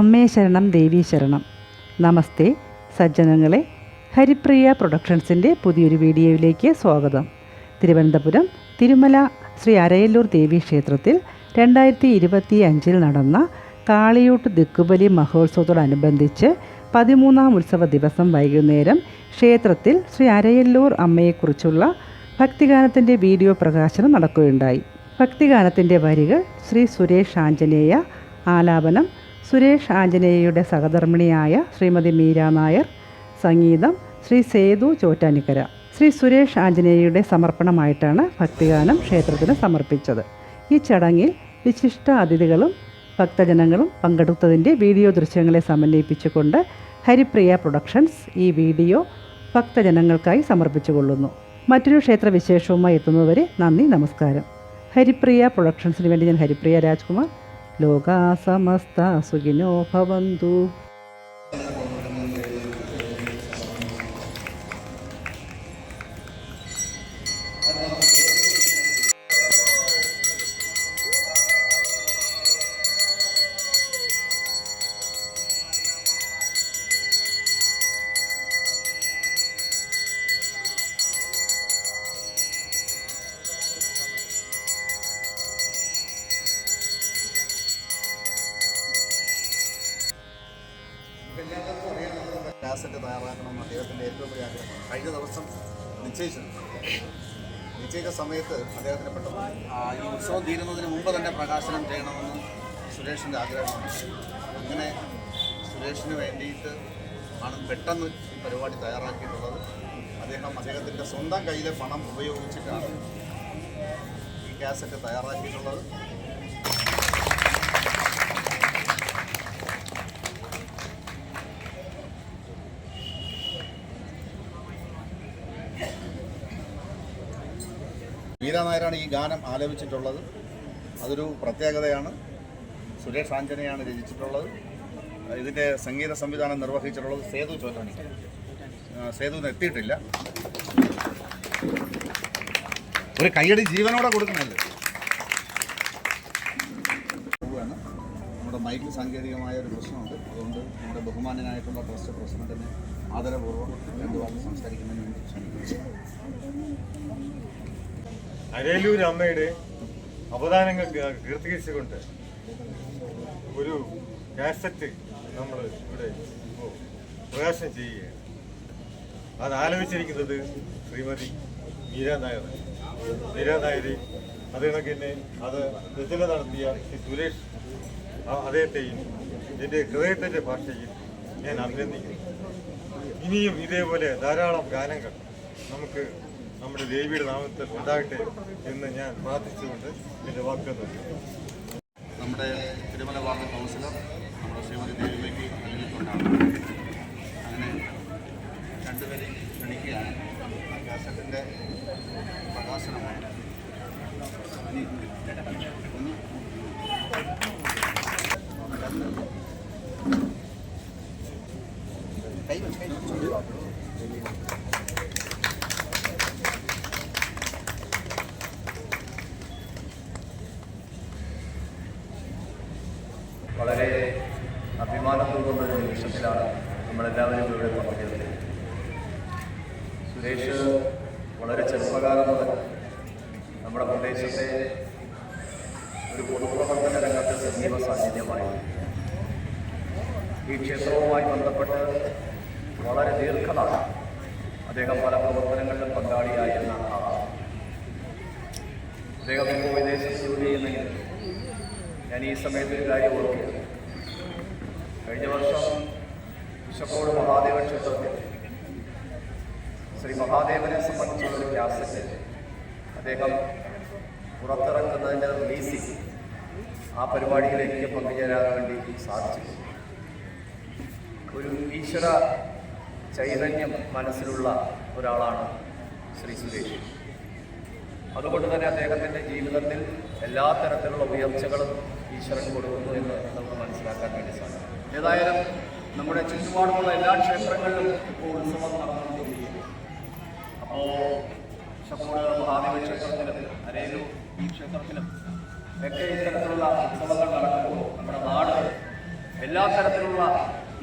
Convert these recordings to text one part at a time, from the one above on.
അമ്മേ ശരണം ദേവീ ശരണം. നമസ്തേ സജ്ജനങ്ങളെ. ഹരിപ്രിയ പ്രൊഡക്ഷൻസിന്റെ പുതിയൊരു വീഡിയോയിലേക്ക് സ്വാഗതം. തിരുവനന്തപുരം തിരുമല ശ്രീ അരയല്ലൂർ ദേവീ ക്ഷേത്രത്തിൽ രണ്ടായിരത്തി ഇരുപത്തി അഞ്ചിൽ നടന്ന കാളിയൂട്ട് ദിക്കുബലി മഹോത്സവത്തോടനുബന്ധിച്ച് പതിമൂന്നാം ഉത്സവ ദിവസം വൈകുന്നേരം ക്ഷേത്രത്തിൽ ശ്രീ അരയല്ലൂർ അമ്മയെക്കുറിച്ചുള്ള ഭക്തിഗാനത്തിന്റെ വീഡിയോ പ്രകാശനം നടക്കുകയുണ്ടായി. ഭക്തിഗാനത്തിന്റെ വരികൾ ശ്രീ സുരേഷ് ആഞ്ജനേയ ആലാപനം സുരേഷ് ആഞ്ജനേയയുടെ സഹധർമ്മിണിയായ ശ്രീമതി മീര നായർ സംഗീതം ശ്രീ സേതു ചോറ്റാനിക്കര. ശ്രീ സുരേഷ് ആഞ്ജനേയയുടെ സമർപ്പണമായിട്ടാണ് ഭക്തിഗാനം ക്ഷേത്രത്തിന് സമർപ്പിച്ചത്. ഈ ചടങ്ങിൽ വിശിഷ്ട അതിഥികളും ഭക്തജനങ്ങളും പങ്കെടുത്തതിന്റെ വീഡിയോ ദൃശ്യങ്ങളെ സമന്വയിപ്പിച്ചുകൊണ്ട് ഹരിപ്രിയ പ്രൊഡക്ഷൻസ് ഈ വീഡിയോ ഭക്തജനങ്ങൾക്കായി സമർപ്പിച്ചുകൊള്ളുന്നു. മറ്റൊരു ക്ഷേത്ര വിശേഷവുമായി എത്തുന്നതുവരെ നന്ദി നമസ്കാരം. ഹരിപ്രിയ പ്രൊഡക്ഷൻസിന് വേണ്ടി ഞാൻ ഹരിപ്രിയ രാജ്കുമാർ ലോകാ സുഖിനോ ഭവന്തു. കാസറ്റ് തയ്യാറാക്കണമെന്ന് അദ്ദേഹത്തിന്റെ ഏറ്റവും വലിയ ആഗ്രഹമാണ്. കഴിഞ്ഞ ദിവസം നിശ്ചയിച്ചിട്ടുണ്ട് നിശ്ചയിച്ച സമയത്ത് അദ്ദേഹത്തിന് പെട്ടെന്ന് ഈ ഉത്സവം തീരുന്നതിന് മുമ്പ് തന്നെ പ്രകാശനം ചെയ്യണമെന്ന് സുരേഷിന്റെ ആഗ്രഹമാണ്. അങ്ങനെ സുരേഷിന് വേണ്ടിയിട്ട് ആണ് പെട്ടെന്ന് ഈ പരിപാടി തയ്യാറാക്കിയിട്ടുള്ളത്. അദ്ദേഹം അദ്ദേഹത്തിന്റെ സ്വന്തം കയ്യിലെ പണം ഉപയോഗിച്ചിട്ടാണ് ഈ കാസറ്റ് തയ്യാറാക്കിയിട്ടുള്ളത്. വീര നായരാണ് ഈ ഗാനം ആലപിച്ചിട്ടുള്ളത്. അതൊരു പ്രത്യേകതയാണ്. സുരേഷ് ആഞ്ജനയാണ് രചിച്ചിട്ടുള്ളത്. ഇതിന്റെ സംഗീത സംവിധാനം നിർവഹിച്ചിട്ടുള്ളത് സേതു ചോറ്റാണി. സേതു എത്തിയിട്ടില്ല. ഒരു കയ്യടി ജീവനോടെ കൊടുക്കണല്ലേ. നമ്മുടെ മൈക്കിൽ സാങ്കേതികമായ ഒരു പ്രശ്നമുണ്ട്. അതുകൊണ്ട് നമ്മുടെ ബഹുമാനനായിട്ടുള്ള ട്രസ്റ്റ് പ്രസിഡന്റിനെ ആദരപൂർവം രണ്ടു വാക്ക് സംസാരിക്കുന്നതിന് വേണ്ടി ക്ഷണിക്കുന്നു അരയലൂർ അമ്മയുടെ അവദാനങ്ങൾ കീർത്തികരിച്ചുകൊണ്ട് ഒരു കാസറ്റ് നമ്മൾ ഇവിടെ പ്രകാശനം ചെയ്യുകയാണ്. അത് ആലോചിച്ചിരിക്കുന്നത് ശ്രീമതി മീര നായർ. മീര നായർ അത് തന്നെ അത് രചന നടത്തിയ ശ്രീ സുരേഷ് അദ്ദേഹത്തെയും എന്റെ ഹൃദയത്തിന്റെ ഭാഷയിൽ ഞാൻ അഭിനന്ദിക്കുന്നു. ഇനിയും ഇതേപോലെ ധാരാളം ഗാനങ്ങൾ നമുക്ക് നമ്മുടെ ദേവിയുടെ നാമത്തിൽ ഉണ്ടാകട്ടെ എന്ന് ഞാൻ പ്രാർത്ഥിച്ചുകൊണ്ട് എന്റെ വാക്ക് നമ്മുടെ തിരുമല വാർഡ് കൗൺസിലർ നമ്മുടെ ശ്രീമതി ദേവിയിലേക്ക് നൽകിക്കൊണ്ടാണ് അങ്ങനെ രണ്ടുപേരെയും ക്ഷണിക്കുകയാണ്. കാസറ്റിന്റെ പ്രകാശനമാണ് ഇനി ഒന്ന് കൈ കൈ വെച്ച്. വളരെ അഭിമാനപൂർവമുള്ള ഒരു നിമിഷത്തിലാണ് നമ്മളെല്ലാവരും ഇവിടെ പങ്കുചേർന്നത് സുരേഷ് വളരെ ചെറുപ്പകാലം മുതൽ നമ്മുടെ പ്രദേശത്തെ ഒരു പൊതുപ്രവർത്തന രംഗത്ത് സജീവ സാന്നിധ്യമായി. ഈ ക്ഷേത്രവുമായി ബന്ധപ്പെട്ട് വളരെ ദീർഘമാണ് അദ്ദേഹം പല പ്രവർത്തനങ്ങളിലും പങ്കാളിയായിരുന്ന ആളാണ്. അദ്ദേഹം ഇപ്പോൾ വിദേശത്ത് ജോലി ചെയ്യുന്നെങ്കിൽ ഞാൻ ഈ സമയത്ത് ഒരു കാര്യം ഓർക്കുകയാണ്. കഴിഞ്ഞ വർഷം വിശപ്പോട് മഹാദേവ ക്ഷേത്രത്തിൽ ശ്രീ മഹാദേവനെ സംബന്ധിച്ചുള്ള ഒരു ക്യാസറ്റ് അദ്ദേഹം പുറത്തിറക്കുന്നതിന്റെ റിലീസിങ് ആ പരിപാടിയിലേക്ക് പങ്കുചേരാൻ വേണ്ടി സാധിച്ചു ഒരു ഈശ്വര ചൈതന്യം മനസ്സിലുള്ള ഒരാളാണ് ശ്രീ സുരേഷ്. അതുകൊണ്ട് തന്നെ അദ്ദേഹത്തിന്റെ ജീവിതത്തിൽ എല്ലാ തരത്തിലുള്ള ഉയർച്ചകളും ഈശ്വരൻ കൊടുക്കുന്നു എന്ന് നമുക്ക് മനസ്സിലാക്കാൻ വേണ്ടി സാധിക്കും. ഏതായാലും നമ്മുടെ ചുറ്റുപാടുമുള്ള എല്ലാ ക്ഷേത്രങ്ങളിലും ഇപ്പോൾ ഉത്സവം നടന്നുകൊണ്ടിരിക്കുകയാണ് അപ്പോൾ ഷപ്പോട് മഹാദേവ ക്ഷേത്രത്തിലും അരയിലും ഈ ക്ഷേത്രത്തിലും ഒക്കെ ഇത്തരത്തിലുള്ള ഉത്സവങ്ങൾ നടക്കുമ്പോൾ നമ്മുടെ നാട് എല്ലാ തരത്തിലുള്ള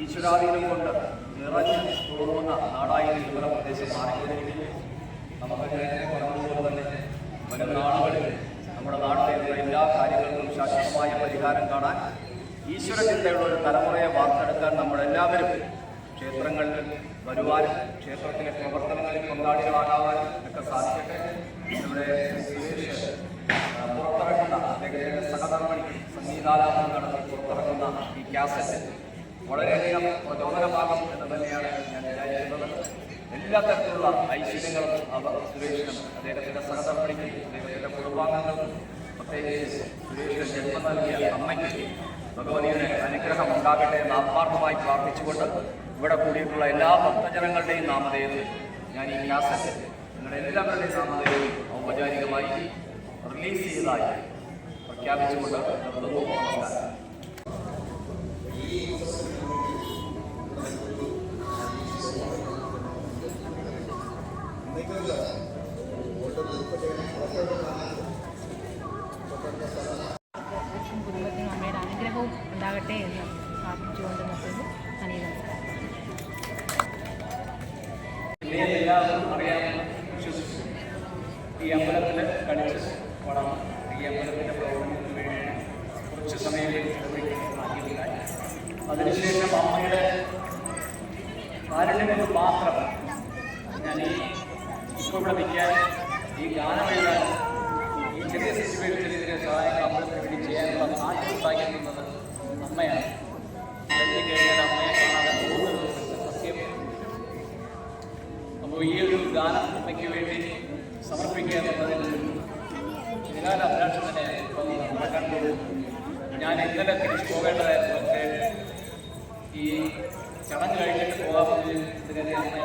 ഈശ്വരാധീനം കൊണ്ട് നിറഞ്ഞു തോന്നുന്ന നാടായി വിവര പ്രദേശം മാറിക്കൊണ്ടിരിക്കുന്നു. നമുക്ക് നേരത്തെ പറഞ്ഞതുപോലെ തന്നെ വരും നാളുകളിൽ നമ്മുടെ നാട്ടിലെ എല്ലാ കാര്യങ്ങൾക്കും ശാശ്വതമായ പരിഹാരം കാണാൻ ഈശ്വര ചിന്തയുള്ള ഒരു തലമുറയെ വാർത്തെടുക്കാൻ നമ്മളെല്ലാവരും ക്ഷേത്രങ്ങളിൽ വരുവാനും ക്ഷേത്രത്തിലെ പ്രവർത്തനങ്ങളിൽ പങ്കാളികളാകാനും ഒക്കെ സാധിക്കട്ടെ. നമ്മുടെ പുറത്തിറങ്ങുന്ന അദ്ദേഹത്തിന്റെ സഹധർമ്മണി സംഗീതാലാപനം നടത്തി പുറത്തിറങ്ങുന്ന ഈ ക്യാസറ്റ് വളരെയധികം പ്രചോദനമാകും എന്ന് തന്നെയാണ് ഞാൻ വിചാരിക്കുന്നത് എല്ലാ തരത്തിലുള്ള ഐശ്വര്യങ്ങളും അവർ സുരേഷിനും അദ്ദേഹത്തിന്റെ സഹധർമ്മിണിക്കും അദ്ദേഹത്തിന്റെ കുടുംബാംഗങ്ങൾക്കും പ്രത്യേകിച്ച് സുരേഷിന് ജന്മം നൽകിയ അമ്മയ്ക്ക് ഭഗവതിയുടെ അനുഗ്രഹം ഉണ്ടാകട്ടെ എന്ന് ആത്മാർത്ഥമായി പ്രാർത്ഥിച്ചുകൊണ്ട് ഇവിടെ കൂടിയിട്ടുള്ള എല്ലാ ഭക്തജനങ്ങളുടെയും നാമധേയത്തിൽ ഞാൻ ഈ കാസറ്റ് നിങ്ങളെല്ലാവരുടെയും നാമധേയത്തിൽ ഔപചാരികമായി റിലീസ് ചെയ്തതായി പ്രഖ്യാപിച്ചുകൊണ്ട് നിർത്തുന്നു. നമസ്കാരം കുടുംബത്തിനും അമ്മയുടെ അനുഗ്രഹവും ഉണ്ടാകട്ടെ എന്ന് പ്രാർത്ഥിച്ചുകൊണ്ട് നിർത്തുന്നു. അനേകം അറിയാമെന്ന് വിശ്വസിച്ചു ഈ അമ്പലത്തിൽ അതിനുശേഷം അമ്മയുടെ കാരുണ്യം കൊണ്ട് മാത്രം ഞാൻ ഈ ഇപ്പോൾ ഇവിടെ നിൽക്കാൻ ഈ ഗാനം എഴുതാൻ ഈ ചെറിയ സിറ്റുവേഷനിൽ ഇതിനെ സഹായിക്കാൻ അമ്പലത്തിന് വേണ്ടി ചെയ്യാനുള്ള സാധ്യത ഉണ്ടാക്കിയിരുന്നത് അമ്മയാണ്. കഴിഞ്ഞ് കഴിഞ്ഞാൽ അമ്മയെ കാണാതെ പോകുന്നത് സത്യം. അപ്പോൾ ഈ ഒരു ഗാനം അമ്മയ്ക്ക് വേണ്ടി സമർപ്പിക്കുക എന്നുള്ളതിൽ ഇതിനാൽ അഭിലാഷം തന്നെ ഇപ്പം നടക്കാൻ പോകുന്നു ഞാൻ ഇന്നലെ തിരിച്ചു പോകേണ്ടതായിരുന്നു. പക്ഷേ ഈ ചടങ്ങ് കഴിഞ്ഞിട്ട് ഇതിനെ അമ്മ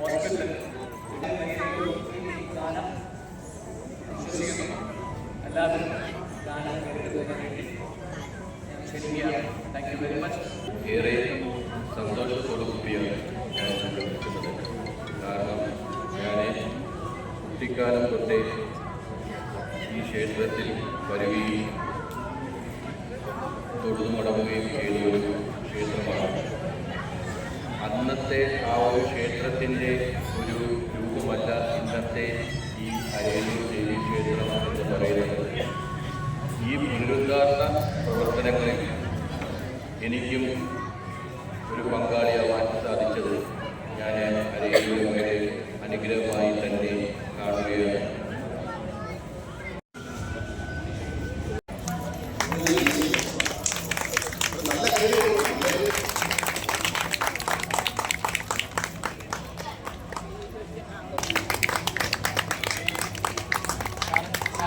ഹോസ്പിറ്റലിൽ എല്ലാവരും ഗാനം വെരി മച്ച് ഏറെ സന്തോഷത്തോടു കൂടിയാണ് കാരണം ഞാൻ കുട്ടിക്കാലം തൊട്ടേ ഈ ക്ഷേത്രത്തിൽ വരികയും തൊഴുതു മടങ്ങുകയും ചെയ്ത ഒരു ക്ഷേത്രമാണ്. അന്നത്തെ ആ ഒരു ക്ഷേത്രത്തിന്റെ ഒരു രൂപമല്ല ഇന്നത്തെ ഈ അരേലൂർ ദേവി ക്ഷേത്രം എന്ന് പറയുന്നത്. ഈ പുനരുദ്ധാരണ പ്രവർത്തനങ്ങളിൽ എനിക്കും ഒരു പങ്കാളിയാവാൻ